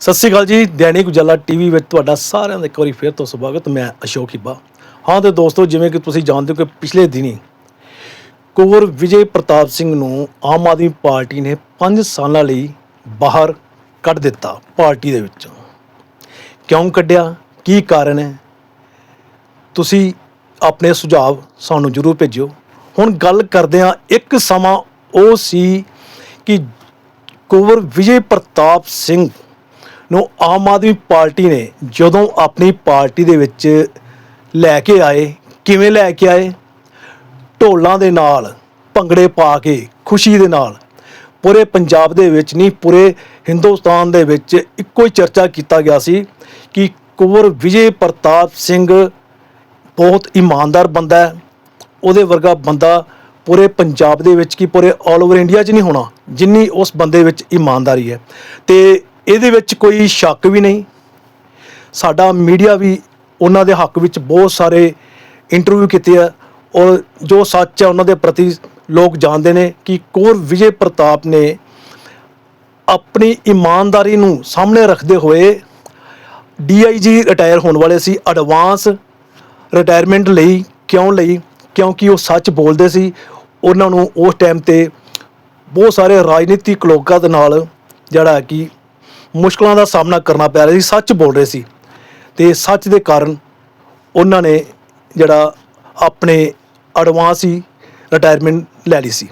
ਸਤਿ ਸ਼੍ਰੀ ਅਕਾਲ ਜੀ, ਦੈਨਿਕ ਉਜਾਲਾ ਟੀਵੀ ਵਿੱਚ ਤੁਹਾਡਾ ਸਾਰਿਆਂ ਦਾ ਇੱਕ ਵਾਰੀ ਫੇਰ ਤੋਂ ਸਵਾਗਤ, ਮੈਂ ਅਸ਼ੋਕ ਹਿੱਬਾ। ਹਾਂ ਤੇ ਦੋਸਤੋ, ਜਿਵੇਂ ਕਿ ਤੁਸੀਂ ਜਾਣਦੇ ਹੋ ਕਿ ਪਿਛਲੇ ਦਿਨੀ ਕੁੰਵਰ ਵਿਜੇ ਪ੍ਰਤਾਪ ਸਿੰਘ ਨੂੰ ਆਮ ਆਦਮੀ ਪਾਰਟੀ ਨੇ 5 ਸਾਲਾਂ ਲਈ ਬਾਹਰ ਕੱਢ ਦਿੱਤਾ ਪਾਰਟੀ ਦੇ ਵਿੱਚੋਂ। ਕਿਉਂ ਕੱਢਿਆ? ਕੀ ਕਾਰਨ ਹੈ? ਤੁਸੀਂ ਆਪਣੇ ਸੁਝਾਅ ਸਾਨੂੰ ਜਰੂਰ ਭੇਜਿਓ। ਹੁਣ ਗੱਲ ਕਰਦੇ ਹਾਂ, ਇੱਕ ਸਮਾਂ ਉਹ ਸੀ ਕਿ ਕੁੰਵਰ ਵਿਜੇ ਪ੍ਰਤਾਪ ਸਿੰਘ ਨੂੰ ਆਮ ਆਦਮੀ ਪਾਰਟੀ ਨੇ ਜਦੋਂ ਆਪਣੀ ਪਾਰਟੀ ਦੇ ਵਿੱਚ ਲੈ ਕੇ ਆਏ, ਕਿਵੇਂ ਲੈ ਕੇ ਆਏ? ਢੋਲਾਂ ਦੇ ਨਾਲ, ਭੰਗੜੇ ਪਾ ਕੇ, ਖੁਸ਼ੀ ਦੇ ਨਾਲ। ਪੂਰੇ ਪੰਜਾਬ ਦੇ ਵਿੱਚ ਨਹੀਂ, ਪੂਰੇ ਹਿੰਦੁਸਤਾਨ ਦੇ ਵਿੱਚ ਇੱਕੋ ਹੀ ਚਰਚਾ ਕੀਤਾ ਗਿਆ ਸੀ ਕਿ ਕੁਵਰ ਵਿਜੇ ਪ੍ਰਤਾਪ ਸਿੰਘ ਬਹੁਤ ਇਮਾਨਦਾਰ ਬੰਦਾ ਹੈ। ਉਹਦੇ ਵਰਗਾ ਬੰਦਾ ਪੂਰੇ ਪੰਜਾਬ ਦੇ ਵਿੱਚ ਕੀ, ਪੂਰੇ ਆਲ ਓਵਰ ਇੰਡੀਆ 'ਚ ਨਹੀਂ ਹੋਣਾ, ਜਿੰਨੀ ਉਸ ਬੰਦੇ ਵਿੱਚ ਇਮਾਨਦਾਰੀ ਹੈ। ਤੇ ਇਹਦੇ ਵਿੱਚ ਕੋਈ ਸ਼ੱਕ ਵੀ ਨਹੀਂ। ਸਾਡਾ ਮੀਡੀਆ ਵੀ ਉਹਨਾਂ ਦੇ ਹੱਕ ਵਿੱਚ ਬਹੁਤ ਸਾਰੇ ਇੰਟਰਵਿਊ ਕੀਤੇ ਆ ਔਰ ਜੋ ਸੱਚ ਹੈ ਉਹਨਾਂ ਦੇ ਪ੍ਰਤੀ ਲੋਕ ਜਾਣਦੇ ਨੇ ਕਿ ਕੋਰ ਵਿਜੇ ਪ੍ਰਤਾਪ ਨੇ ਆਪਣੀ ਇਮਾਨਦਾਰੀ ਨੂੰ ਸਾਹਮਣੇ ਰੱਖਦੇ ਹੋਏ ਡੀਆਈਜੀ ਰਿਟਾਇਰ ਹੋਣ ਵਾਲੇ ਸੀ ਐਡਵਾਂਸ ਰਿਟਾਇਰਮੈਂਟ ਲਈ ਕਿਉਂ ਲਈ? ਕਿਉਂਕਿ ਉਹ ਸੱਚ ਬੋਲਦੇ ਸੀ। ਉਹਨਾਂ ਨੂੰ ਉਸ ਟਾਈਮ ਤੇ ਬਹੁਤ ਸਾਰੇ ਰਾਜਨੀਤਿਕ ਲੋਕਾਂ ਦੇ ਨਾਲ ਜਿਹੜਾ ਹੈ ਕਿ ਮੁਸ਼ਕਲਾਂ ਦਾ ਸਾਹਮਣਾ ਕਰਨਾ ਪੈ ਰਿਹਾ ਸੀ, ਸੱਚ ਬੋਲ ਰਹੇ ਸੀ। ਤੇ ਸੱਚ ਦੇ ਕਾਰਨ ਉਹਨਾਂ ਨੇ ਜਿਹੜਾ ਆਪਣੇ ਐਡਵਾਂਸ ਹੀ ਰਿਟਾਇਰਮੈਂਟ ਲੈ ਲਈ ਸੀ।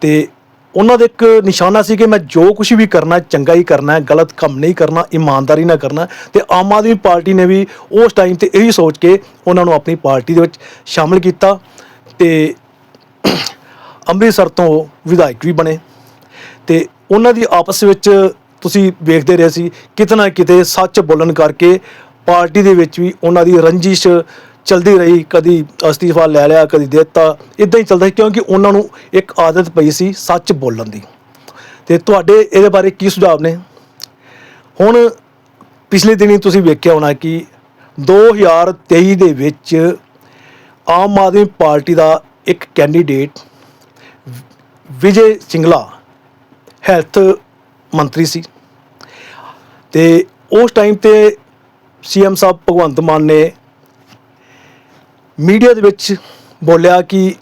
ਤੇ ਉਹਨਾਂ ਦਾ ਇੱਕ ਨਿਸ਼ਾਨਾ ਸੀ ਕਿ ਮੈਂ ਜੋ ਕੁਝ ਵੀ ਕਰਨਾ, ਚੰਗਾ ਹੀ ਕਰਨਾ ਹੈ ਗਲਤ ਕੰਮ ਨਹੀਂ ਕਰਨਾ, ਇਮਾਨਦਾਰੀ ਨਾਲ ਕਰਨਾ। ਤੇ ਆਮ ਆਦਮੀ ਪਾਰਟੀ ਨੇ ਵੀ ਉਸ ਟਾਈਮ ਤੇ ਇਹੀ ਸੋਚ ਕੇ ਉਹਨਾਂ ਨੂੰ ਆਪਣੀ ਪਾਰਟੀ ਦੇ ਵਿੱਚ ਸ਼ਾਮਲ ਕੀਤਾ ਤੇ ਅੰਮ੍ਰਿਤਸਰ ਤੋਂ ਵਿਧਾਇਕ ਵੀ ਬਣੇ। ਤੇ ਉਹਨਾਂ ਦੀ ਆਪਸ ਵਿੱਚ ਤੁਸੀਂ ਵੇਖਦੇ ਰਹੇ ਸੀ ਕਿਤਨਾ ਕਿਤੇ ਸੱਚ ਬੋਲਣ ਕਰਕੇ ਪਾਰਟੀ ਦੇ ਵਿੱਚ ਵੀ ਉਹਨਾਂ ਦੀ ਰੰਜਿਸ਼ ਚਲਦੀ ਰਹੀ, ਕਦੀ ਅਸਤੀਫਾ ਲੈ ਲਿਆ, ਕਦੀ ਦੇ ਦਿੱਤਾ, ਇਦਾਂ ਹੀ ਚੱਲਦਾ ਸੀ, ਕਿਉਂਕਿ ਉਹਨਾਂ ਨੂੰ ਇੱਕ ਆਦਤ ਪਈ ਸੀ ਸੱਚ ਬੋਲਣ ਦੀ। ਤੇ ਤੁਹਾਡੇ ਇਹਦੇ ਬਾਰੇ ਕੀ ਸੁਝਾਅ ਨੇ? ਹੁਣ ਪਿਛਲੇ ਦਿਨੀ ਤੁਸੀਂ ਵੇਖਿਆ ਹੋਣਾ ਕਿ 2023 ਦੇ ਵਿੱਚ ਆਮ ਆਦਮੀ ਪਾਰਟੀ ਦਾ ਇੱਕ ਕੈਂਡੀਡੇਟ ਵਿਜੇ ਸਿੰਗਲਾ ਹੈਲਥ ਮੰਤਰੀ ਸੀ। ਤੇ ਉਸ ਟਾਈਮ ਤੇ ਸੀਐਮ ਸਾਹਿਬ ਭਗਵੰਤ ਮਾਨ ਨੇ ਮੀਡੀਆ ਦੇ ਵਿੱਚ ਬੋਲਿਆ ਕਿ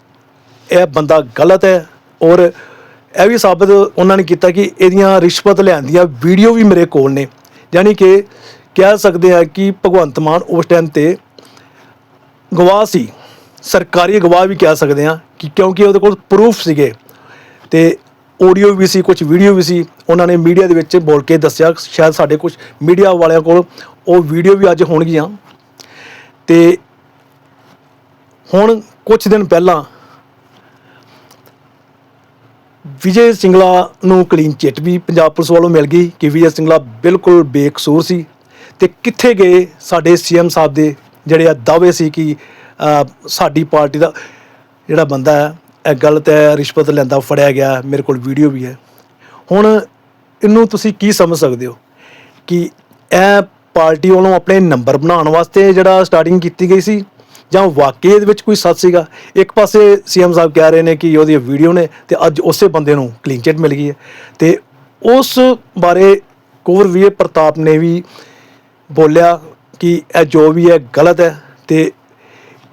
ਇਹ ਬੰਦਾ ਗਲਤ ਹੈ ਔਰ ਇਹ ਵੀ ਸਾਬਤ ਉਹਨਾਂ ਨੇ ਕੀਤਾ ਕਿ ਇਹਦੀਆਂ ਰਿਸ਼ਵਤ ਲੈਣ ਦੀਆਂ ਵੀਡੀਓ ਵੀ ਮੇਰੇ ਕੋਲ ਨੇ। ਯਾਨੀ ਕਿ ਕਹਿ ਸਕਦੇ ਆ ਕਿ ਭਗਵੰਤ ਮਾਨ ਉਸ ਟਾਈਮ ਤੇ ਗਵਾਹ ਸੀ। ਸਰਕਾਰੀ ਗਵਾਹ ਵੀ ਕਹਿ ਸਕਦੇ ਆ ਕਿ ਕਿਉਂਕਿ ਉਹਦੇ ਕੋਲ ਪ੍ਰੂਫ ਸੀਗੇ ਤੇ ਆਡੀਓ ਵੀ ਸੀ ਕੁਝ ਵੀਡੀਓ ਵੀ ਸੀ, ਉਹਨਾਂ ਨੇ ਮੀਡੀਆ ਦੇ ਵਿੱਚ ਬੋਲ ਕੇ ਦੱਸਿਆ, ਸ਼ਾਇਦ ਸਾਡੇ ਕੁਝ ਮੀਡੀਆ ਵਾਲਿਆਂ ਕੋਲ ਉਹ ਵੀਡੀਓ ਵੀ ਅੱਜ ਹੋਣਗੀਆਂ। ਤੇ ਹੁਣ ਕੁਝ ਦਿਨ ਪਹਿਲਾਂ ਵਿਜੇ ਸਿੰਗਲਾ ਨੂੰ ਕਲੀਨ ਚਿੱਟ ਵੀ ਪੰਜਾਬ ਪੁਲਿਸ ਵੱਲੋਂ ਮਿਲ ਗਈ ਕਿ ਵਿਜੇ ਸਿੰਗਲਾ ਬਿਲਕੁਲ ਬੇਕਸੂਰ ਸੀ। ਤੇ ਕਿੱਥੇ ਗਏ ਸਾਡੇ ਸੀਐਮ ਸਾਹਿਬ ਦੇ ਜਿਹੜੇ ਆ ਦਾਅਵੇ ਸੀ ਕਿ ਸਾਡੀ ਪਾਰਟੀ ਦਾ ਜਿਹੜਾ ਬੰਦਾ ਹੈ ਇਹ ਗਲਤ ਹੈ ਰਿਸ਼ਵਤ ਲੈਂਦਾ, ਫੜਿਆ ਗਿਆ, ਮੇਰੇ ਕੋਲ ਵੀਡੀਓ ਵੀ ਹੈ। ਹੁਣ ਇਹਨੂੰ ਤੁਸੀਂ ਕੀ ਸਮਝ ਸਕਦੇ ਹੋ ਕਿ ਇਹ ਪਾਰਟੀ ਵੱਲੋਂ ਆਪਣੇ ਨੰਬਰ ਬਣਾਉਣ ਵਾਸਤੇ ਜਿਹੜਾ ਸਟਾਰਟਿੰਗ ਕੀਤੀ ਗਈ ਸੀ, ਜਾਂ ਵਾਕਈ ਇਹਦੇ ਵਿੱਚ ਕੋਈ ਸੱਚ ਸੀਗਾ? ਇੱਕ ਪਾਸੇ ਸੀਐਮ ਸਾਹਿਬ ਕਹਿ ਰਹੇ ਨੇ ਕਿ ਉਹਦੀ ਵੀਡੀਓ ਨੇ ਤੇ ਅੱਜ ਉਸੇ ਬੰਦੇ ਨੂੰ ਕਲੀਨ ਚਿੱਟ ਮਿਲ ਗਈ ਹੈ। ਤੇ ਉਸ ਬਾਰੇ ਕੁੰਵਰ ਵੀਏ ਪ੍ਰਤਾਪ ਨੇ ਵੀ ਬੋਲਿਆ ਕਿ ਇਹ ਜੋ ਵੀ ਹੈ, ਗਲਤ ਹੈ। ਤੇ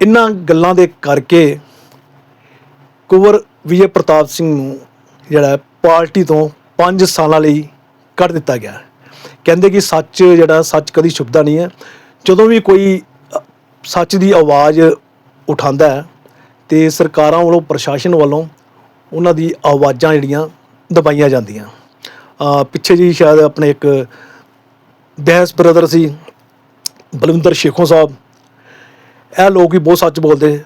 ਇਹਨਾਂ ਗੱਲਾਂ ਦੇ ਕਰਕੇ ਕੁੰਵਰ ਵਿਜੇ ਪ੍ਰਤਾਪ ਸਿੰਘ ਨੂੰ ਜਿਹੜਾ ਪਾਰਟੀ ਤੋਂ 5 ਸਾਲਾਂ ਲਈ ਕੱਢ ਦਿੱਤਾ ਗਿਆ। ਕਹਿੰਦੇ ਕਿ ਸੱਚ ਜਿਹੜਾ ਸੱਚ ਕਦੀ ਛੁਪਦਾ ਨਹੀਂ ਹੈ। ਜਦੋਂ ਵੀ ਕੋਈ ਸੱਚ ਦੀ ਆਵਾਜ਼ ਉਠਾਉਂਦਾ ਹੈ ਤੇ ਸਰਕਾਰਾਂ ਵੱਲੋਂ ਪ੍ਰਸ਼ਾਸਨ ਵੱਲੋਂ ਉਹਨਾਂ ਦੀ ਆਵਾਜ਼ਾਂ ਜਿਹੜੀਆਂ ਦਬਾਈਆਂ ਜਾਂਦੀਆਂ। ਅ, ਪਿੱਛੇ ਜੀ ਸ਼ਾਇਦ ਆਪਣੇ ਇੱਕ ਬੈਂਸ ਬ੍ਰਦਰ ਸੀ ਬਲਵਿੰਦਰ ਸ਼ੇਖੋਂ ਸਾਹਿਬ। ਇਹ ਲੋਕ ਵੀ ਬਹੁਤ ਸੱਚ ਬੋਲਦੇ।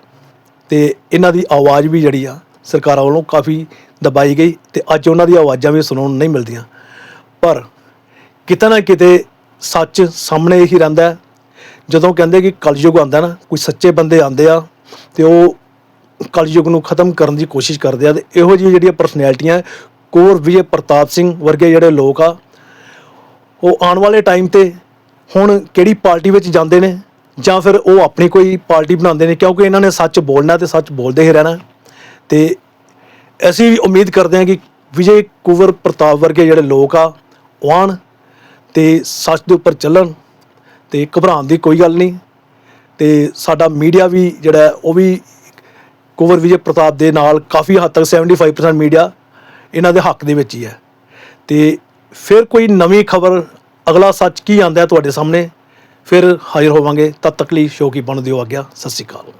ਤੇ ਇਹਨਾਂ ਦੀ ਆਵਾਜ਼ ਵੀ ਜਿਹੜੀ ਆ ਸਰਕਾਰਾਂ ਵੱਲੋਂ ਕਾਫੀ ਦਬਾਈ ਗਈ ਤੇ ਅੱਜ ਉਹਨਾਂ ਦੀਆਂ ਆਵਾਜ਼ਾਂ ਵੀ ਸੁਣਨ ਨੂੰ ਨਹੀਂ ਮਿਲਦੀਆਂ। ਪਰ ਕਿਤੇ ਨਾ ਕਿਤੇ ਸੱਚ ਸਾਹਮਣੇ ਹੀ ਰਹਿੰਦਾ ਜਦੋਂ ਕਹਿੰਦੇ ਕਿ ਕਲਯੁਗ ਆਉਂਦਾ ਨਾ, ਕੋਈ ਸੱਚੇ ਬੰਦੇ ਆਉਂਦੇ ਆ ਤੇ ਉਹ ਕਲਯੁਗ ਨੂੰ ਖਤਮ ਕਰਨ ਦੀ ਕੋਸ਼ਿਸ਼ ਕਰਦੇ ਆ ਤੇ ਇਹੋ ਜਿਹੀ ਜਿਹੜੀਆਂ ਪਰਸਨੈਲਿਟੀਆਂ ਕੋਰ ਵਿਜੇ ਪ੍ਰਤਾਪ ਸਿੰਘ ਵਰਗੇ ਜਿਹੜੇ ਲੋਕ ਆ, ਉਹ ਆਉਣ ਵਾਲੇ ਟਾਈਮ ਤੇ ਹੁਣ ਕਿਹੜੀ ਪਾਰਟੀ ਵਿੱਚ ਜਾਂਦੇ ਨੇ? ਜਾਂ ਫਿਰ ਉਹ ਆਪਣੀ ਕੋਈ ਪਾਰਟੀ ਬਣਾਉਂਦੇ ਨੇ, ਕਿਉਂਕਿ ਇਹਨਾਂ ਨੇ ਸੱਚ ਬੋਲਣਾ ਤੇ ਸੱਚ ਬੋਲਦੇ ਹੀ ਰਹਿਣਾ। ਤੇ ਅਸੀਂ ਉਮੀਦ ਕਰਦੇ ਹਾਂ ਕਿ ਵਿਜੇ ਕੁਵਰ, ਪ੍ਰਤਾਪ ਵਰਗੇ ਜਿਹੜੇ ਲੋਕ ਆ, ਉਹ ਆਉਣ ਤੇ ਸੱਚ ਦੇ ਉੱਪਰ ਚੱਲਣ ਤੇ ਘਬਰਾਉਣ ਦੀ ਕੋਈ ਗੱਲ ਨਹੀਂ। ਤੇ ਸਾਡਾ ਮੀਡੀਆ ਵੀ ਜਿਹੜਾ ਉਹ ਵੀ ਕੁਵਰ, ਵਿਜੇ, ਪ੍ਰਤਾਪ ਦੇ ਨਾਲ ਕਾਫੀ ਹੱਦ ਤੱਕ 75% ਮੀਡੀਆ ਇਹਨਾਂ ਦੇ ਹੱਕ ਦੇ ਵਿੱਚ ਹੀ ਹੈ। ਤੇ ਫਿਰ ਕੋਈ ਨਵੀਂ ਖਬਰ, ਅਗਲਾ ਸੱਚ ਕੀ ਆਂਦਾ ਤੁਹਾਡੇ ਸਾਹਮਣੇ? ਫਿਰ ਹਾਜ਼ਰ ਹੋਵਾਂਗੇ ਤਦ ਤੱਕ ਲਈ ਸ਼ੋਅ ਕੀ ਬਣ ਦਿਓ ਆਗਿਆ ਸਤਿ ਸ਼੍ਰੀ ਅਕਾਲ।